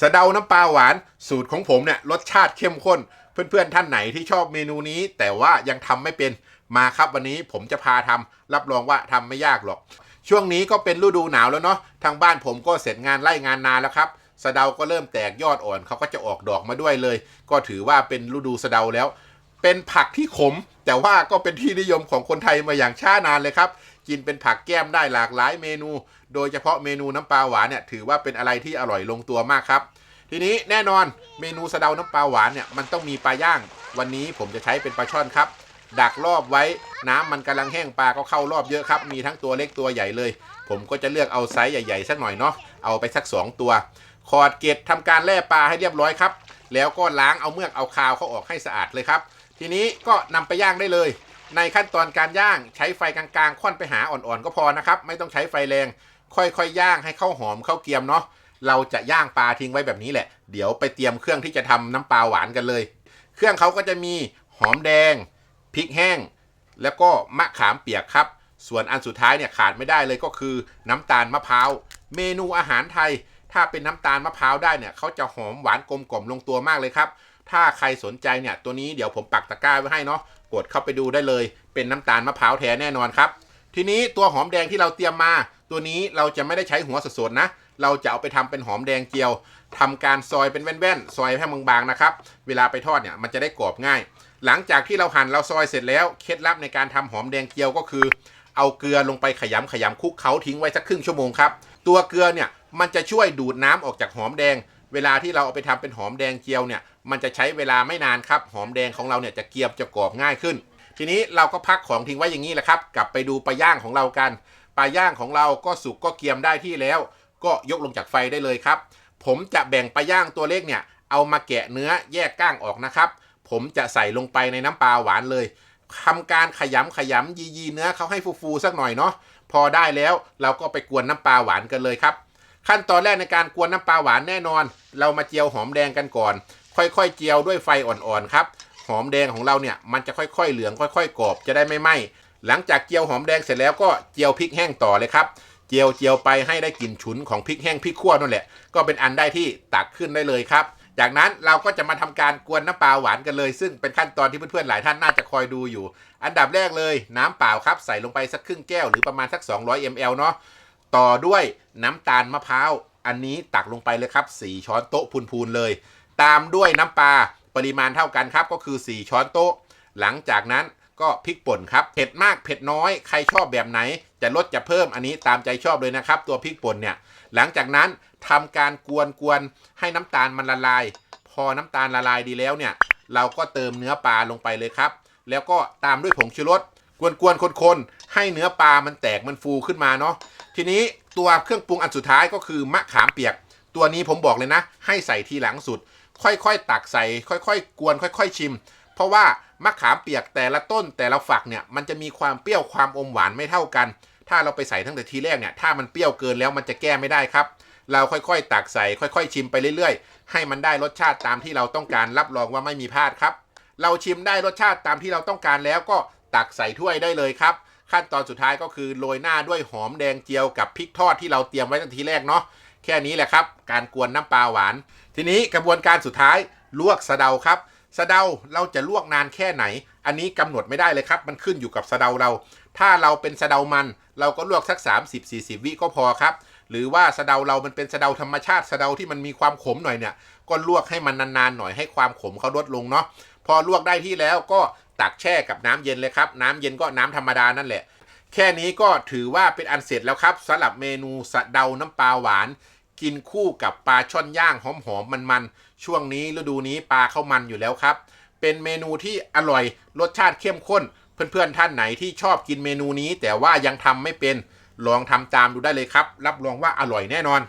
สะเดาน้ำปลาหวานสูตรของผมเนี่ยรสชาติเข้มข้น เพื่อนๆท่านไหนที่ชอบเมนูนี้ แต่ว่ายังทำไม่เป็นมาครับวันนี้ผมจะพาทำรับรองว่าทำไม่ยากหรอก ช่วงนี้ก็เป็นฤดูหนาวแล้วเนาะทางบ้านผมก็เสร็จงานไล่งานนาแล้วครับสะเดาก็เริ่มแตกยอดอ่อนเขาก็จะออกดอกมาด้วยเลย ก็ถือว่าเป็นฤดูสะเดาแล้ว เป็นผักที่ขม แต่ว่าก็เป็นที่นิยมของคนไทยมาอย่างช้านานเลยครับ กินเป็นผักแก้มได้หลากหลายเมนู โดยเฉพาะเมนูน้ำปลาหวานเนี่ยถือว่าเป็นอะไรที่อร่อยลงตัวมากครับ ทีนี้แน่นอนเมนูสะเดาน้ำปลาหวานเนี่ยมันต้องมีปลาย่าง วันนี้ผมจะใช้เป็นปลาช่อนครับ ดักรอบไว้น้ำมันกำลังแห้งปลาก็เข้ารอบเยอะครับ มีทั้งตัวเล็กตัวใหญ่เลย ผมก็จะเลือกเอาไซส์ใหญ่ๆสักหน่อยเนาะเอาไปสัก 2 ตัวขอดเกล็ดทำการแล่ปลาให้เรียบร้อยครับแล้วก็ล้างเอาเมือกเอาคาวเขาออกให้สะอาดเลยครับ ทีนี้ก็นำไปย่างได้เลย ในขั้นตอนการย่างใช้ไฟกลางๆ ค่อนไปหาอ่อนๆก็พอนะครับ ไม่ต้องใช้ไฟแรง ค่อยๆย่างให้เข้าหอมเข้าเกรียมเนาะเราจะย่างปลาทิ้งไว้แบบนี้แหละ เดี๋ยวไปเตรียมเครื่องที่จะทำน้ำปลาหวานกันเลย เครื่องเขาก็จะมีหอมแดงพริกแห้ง แล้วก็มะขามเปียกครับ ส่วนอันสุดท้ายเนี่ยขาดไม่ได้เลยก็คือน้ำตาลมะพร้าว เมนูอาหารไทย ถ้าเป็นน้ำตาลมะพร้าวได้เนี่ยเขาจะหอมหวานกลมกล่อมลงตัวมากเลยครับ ถ้าใครสนใจเนี่ยตัวนี้เดี๋ยวผมปักตะกร้าไว้ให้เนาะกดเข้าไปดูได้เลย เป็นน้ำตาลมะพร้าวแท้แน่นอนครับ ทีนี้ตัวหอมแดงที่เราเตรียมมา ตัวนี้เราจะไม่ได้ใช้หัวสดๆนะ เราจะเอาไปทำเป็นหอมแดงเจียวทำการซอยเป็นแว่นๆซอยให้บางๆนะครับเวลาไปทอดเนี่ยมันจะได้กรอบง่าย หลังจากที่เราหั่นเราซอยเสร็จแล้วเคล็ดลับในการทำหอมแดงเจียวก็คือ เอาเกลือลงไปขยำขยำคุกเขาทิ้งไว้สักครึ่งชั่วโมงครับตัวเกลือเนี่ยมันจะช่วยดูดน้ำออกจากหอมแดง เวลาที่เราเอาไปทำเป็นหอมแดงเจียวเนี่ยมันจะใช้เวลาไม่นานครับ หอมแดงของเราเนี่ยจะเกียมจะกรอบง่ายขึ้น ทีนี้เราก็พักของทิ้งไว้อย่างนี้แหละครับ กลับไปดูปลาย่างของเรากันปลาย่างของเราก็สุกก็เกียมได้ที่แล้ว ก็ยกลงจากไฟได้เลยครับ ผมจะแบ่งปลาย่างตัวเล็กเนี่ยเอามาแกะเนื้อแยกก้างออกนะครับ ผมจะใส่ลงไปในน้ำปลาหวานเลยทำการขยำขยำยียีเนื้อเขาให้ฟูๆสักหน่อยเนาะพอได้แล้วเราก็ไปกวนน้ำปลาหวานกันเลยครับ ขั้นตอนแรกในการกวนน้ำปลาหวานแน่นอน เรามาเจียวหอมแดงกันก่อน ค่อยๆ เจียวด้วยไฟอ่อนๆครับหอมแดงของเราเนี่ยมันจะค่อยๆเหลืองค่อย ๆกรอบจะได้ไม่ไหม้หลังจากเจียวหอมแดงเสร็จแล้วก็เจียวพริกแห้งต่อเลยครับเจียวเจียวไปให้ได้กลิ่นฉุนของพริกแห้งพริกขั่วนั่นแหละ ก็เป็นอันได้ที่ตักขึ้นได้เลยครับจากนั้นเราก็จะมาทำการกวนน้ำปลาหวานกันเลย ซึ่งเป็นขั้นตอนที่เพื่อนๆหลายท่านน่าจะคอยดูอยู่ อันดับแรกเลยน้ำเปล่าครับใส่ลงไปสักครึ่งแก้วหรือประมาณสัก 200 ml เนาะ ต่อด้วยน้ำตาลมะพร้าว อันนี้ตักลงไปเลยครับ 4 ช้อนโต๊ะพูนๆเลย ตามด้วยน้ำปลาปริมาณเท่ากันครับก็คือ 4 ช้อนโต๊ะ หลังจากนั้นก็พริกป่นครับ เผ็ดมากเผ็ดน้อยใครชอบแบบไหน จะลดจะเพิ่มอันนี้ตามใจชอบเลยนะครับ ตัวพริกป่นเนี่ย หลังจากนั้นทำการกวนกวนๆให้น้ำตาลมันละลาย พอน้ำตาลละลายดีแล้วเนี่ย เราก็เติมเนื้อปลาลงไปเลยครับ แล้วก็ตามด้วยผงชูรสกวนๆคนๆให้เนื้อปลามันแตกมันฟูขึ้นมาเนาะ ทีนี้ตัวเครื่องปรุงอันสุดท้ายก็คือมะขามเปียก ตัวนี้ผมบอกเลยนะ ให้ใส่ทีหลังสุด ค่อยๆ ตักใส่ ค่อยๆ กวน ค่อย ๆ ชิม เพราะว่ามะขามเปียกแต่ละต้นแต่ละฝักเนี่ยมันจะมีความเปรี้ยวความอมหวานไม่เท่ากัน ถ้าเราไปใส่ตั้งแต่ทีแรกเนี่ยถ้ามันเปรี้ยวเกินแล้วมันจะแก้ไม่ได้ครับเราค่อยๆ ตักใส่ ค่อย ๆ ชิมไปเรื่อยๆ ให้มันได้รสชาติตามที่เราต้องการรับรองว่าไม่มีพลาดครับ เราชิมได้รสชาติตามที่เราต้องการแล้วก็ตักใส่ถ้วยได้เลยครับ ขั้นตอนสุดท้ายก็คือโรยหน้าด้วยหอมแดงเจียวกับพริกทอดที่เราเตรียมไว้ตั้งทีแรกเนาะแค่นี้แหละครับ การกวนน้ำปลาหวาน ทีนี้กระบวนการสุดท้ายลวกสะเดาครับสะเดาเราจะลวกนานแค่ไหน อันนี้กำหนดไม่ได้เลยครับ มันขึ้นอยู่กับสะเดาเรา ถ้าเราเป็นสะเดามัน เราก็ลวกสัก 30-40 วิก็พอครับ หรือว่าสะเดาเรามันเป็นสะเดาธรรมชาติสะเดาที่มันมีความขมหน่อยเนี่ย ก็ลวกให้มันนานๆหน่อยให้ความขมเขาลดลงเนาะพอลวกได้ที่แล้วก็ตักแช่กับน้ำเย็นเลยครับ น้ำเย็นก็น้ำธรรมดานั่นแหละ แค่นี้ก็ถือว่าเป็นอันเสร็จแล้วครับสำหรับเมนูสะเดาน้ำปลาหวาน กินคู่กับปลาช่อนย่างหอมๆมันๆช่วงนี้ฤดูนี้ปลาเข้ามันอยู่แล้วครับเป็นเมนูที่อร่อยรสชาติเข้มข้น เพื่อนๆ ท่านไหนที่ชอบกินเมนูนี้ แต่ว่ายังทำไม่เป็น ลองทำตามดูได้เลยครับ รับรองว่าอร่อยแน่นอน